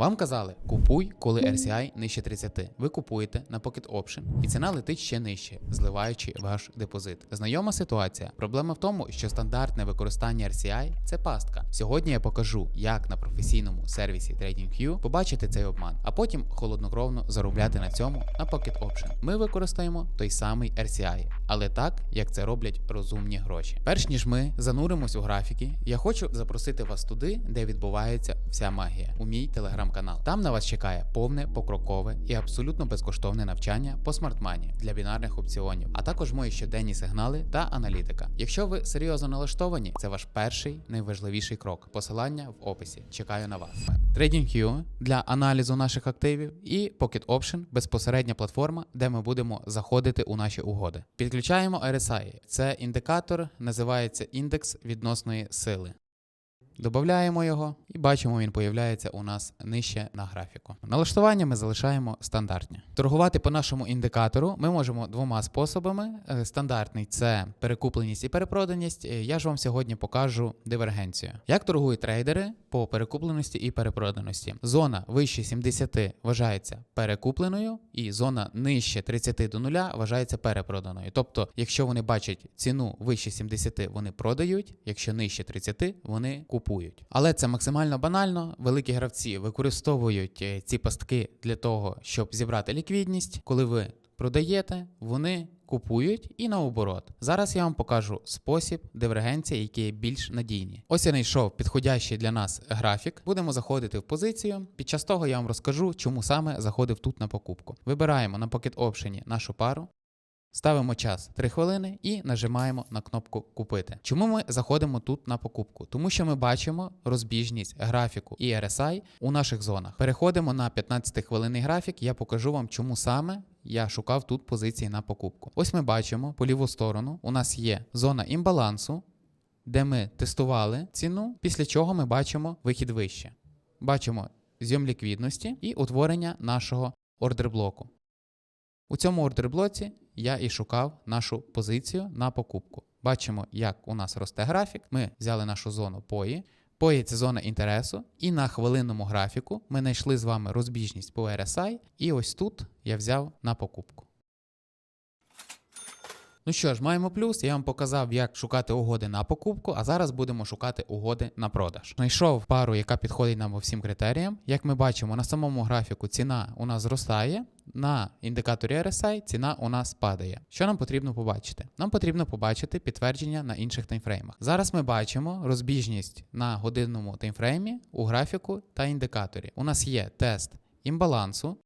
Вам казали, купуй, коли RCI нижче 30. Ви купуєте на Pocket Option, і ціна летить ще нижче, зливаючи ваш депозит. Знайома ситуація. Проблема в тому, що стандартне використання RCI – це пастка. Сьогодні я покажу, як на професійному сервісі TradingView побачити цей обман, а потім холоднокровно заробляти на цьому на Pocket Option. Ми використаємо той самий RCI, але так, як це роблять розумні гроші. Перш ніж ми зануримось у графіки, я хочу запросити вас туди, де відбувається вся магія, у мій телеграм-канал. Там на вас чекає повне покрокове і абсолютно безкоштовне навчання по смартмані для бінарних опціонів, а також мої щоденні сигнали та аналітика. Якщо ви серйозно налаштовані, це ваш перший найважливіший крок. Посилання в описі. Чекаю на вас. TradingView для аналізу наших активів і Pocket Option безпосередня платформа, де ми будемо заходити у наші угоди. Підключаємо RSI. Це індикатор, називається індекс відносної сили. Додаємо його і бачимо, він появляється у нас нижче на графіку. Налаштування ми залишаємо стандартні. Торгувати по нашому індикатору ми можемо двома способами. Е, Стандартний це перекупленість і перепроданість. Е, Я ж вам сьогодні покажу дивергенцію. Як торгують трейдери по перекупленості і перепроданості. Зона вище 70 вважається перекупленою, і зона нижче 30 до 0 вважається перепроданою. Тобто, якщо вони бачать ціну вище 70, вони продають, якщо нижче 30, вони купують. Але це максимально банально. Великі гравці використовують е, ці пастки для того, щоб зібрати ліквідність. Коли ви продаєте, вони купують і наоборот. Зараз я вам покажу спосіб дивергенції, є більш надійні. Ось я знайшов підходящий для нас графік. Будемо заходити в позицію. Під час того я вам розкажу, чому саме заходив тут на покупку. Вибираємо на Pocket Option нашу пару. Ставимо час 3 хвилини і нажимаємо на кнопку Купити. Чому ми заходимо тут на покупку? Тому що ми бачимо розбіжність графіку і RSI у наших зонах. Переходимо на 15 хвилинний графік. Я покажу вам, чому саме я шукав тут позиції на покупку. Ось ми бачимо по ліву сторону. У нас є зона імбалансу, де ми тестували ціну, після чого ми бачимо вихід вище. Бачимо зйом ліквідності і утворення нашого ордерблоку. У цьому ордерблоці я і шукав нашу позицію на покупку. Бачимо, як у нас росте графік. Ми взяли нашу зону пої. Пої це зона інтересу, і на хвилинному графіку ми знайшли з вами розбіжність по RSI, і ось тут я взяв на покупку. Ну що ж, маємо плюс. Я вам показав, як шукати угоди на покупку, а зараз будемо шукати угоди на продаж. Знайшов пару, яка підходить нам по всім критеріям. Як ми бачимо, на самому графіку ціна у нас зростає, на індикаторі RSI ціна у нас падає. Що нам потрібно побачити? Нам потрібно побачити підтвердження на інших таймфреймах. Зараз ми бачимо розбіжність на годинному таймфреймі у графіку та індикаторі. У нас є тест імбалансу.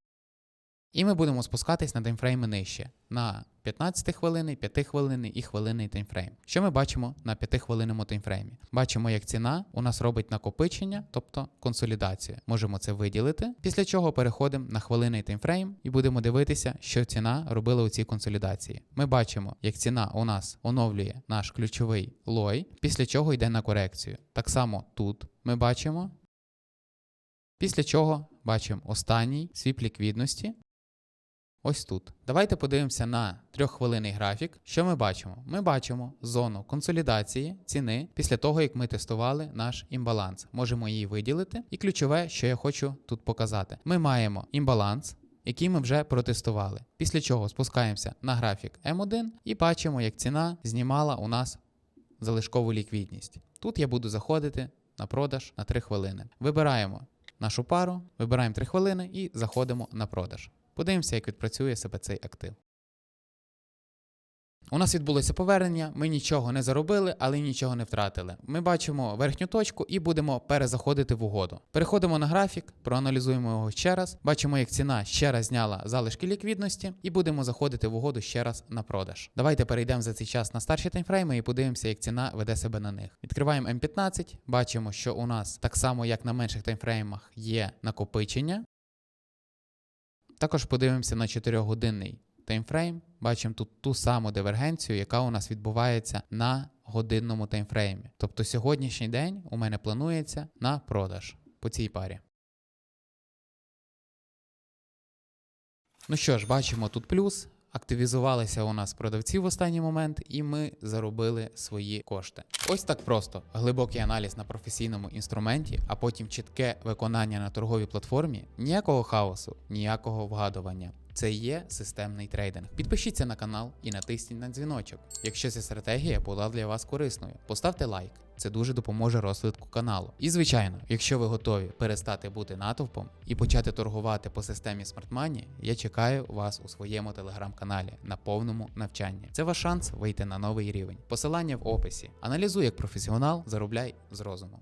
І ми будемо спускатись на таймфрейми нижче на 15 хвилини, 5 хвилини і хвилинний таймфрейм. Що ми бачимо на 5 хвилинному таймфреймі? Бачимо, як ціна у нас робить накопичення, тобто консолідацію. Можемо це виділити. Після чого переходимо на хвилинний таймфрейм і будемо дивитися, що ціна робила у цій консолідації. Ми бачимо, як ціна у нас оновлює наш ключовий лой, після чого йде на корекцію. Так само тут ми бачимо. Після чого бачимо останній свіп ліквідності. Ось тут. Давайте подивимося на трьоххвилинний графік. Що ми бачимо? Ми бачимо зону консолідації ціни після того, як ми тестували наш імбаланс. Можемо її виділити. І ключове, що я хочу тут показати: ми маємо імбаланс. Який ми вже протестували. Після чого спускаємося на графік М1 і бачимо, як ціна знімала у нас залишкову ліквідність. Тут я буду заходити на продаж на 3 хвилини. Вибираємо нашу пару, вибираємо 3 хвилини і заходимо на продаж. Подивимося, як відпрацює себе цей актив. У нас відбулося повернення, ми нічого не заробили, але нічого не втратили. Ми бачимо верхню точку і будемо перезаходити в угоду. Переходимо на графік, проаналізуємо його ще раз. Бачимо, як ціна ще раз зняла залишки ліквідності, і будемо заходити в угоду ще раз на продаж. Давайте перейдемо за цей час на старші таймфрейми і подивимося, як ціна веде себе на них. Відкриваємо М15, бачимо, що у нас так само, як на менших таймфреймах, є накопичення. Також подивимося на 4-годинний таймфрейм. Бачимо тут ту саму дивергенцію, яка у нас відбувається на годинному таймфреймі. Тобто сьогоднішній день у мене планується на продаж по цій парі. Ну що ж, бачимо тут плюс. Активізувалися у нас продавці в останній момент, і ми заробили свої кошти. Ось так просто: глибокий аналіз на професійному інструменті, а потім чітке виконання на торговій платформі. Ніякого хаосу, ніякого вгадування. Це і є системний трейдинг. Підпишіться на канал і натисніть на дзвіночок. Якщо ця стратегія була для вас корисною, поставте лайк. Це дуже допоможе розвитку каналу. І звичайно, якщо ви готові перестати бути натовпом і почати торгувати по системі Smart Money, я чекаю вас у своєму телеграм-каналі на повному навчанні. Це ваш шанс вийти на новий рівень. Посилання в описі. Аналізуй як професіонал, заробляй з розумом.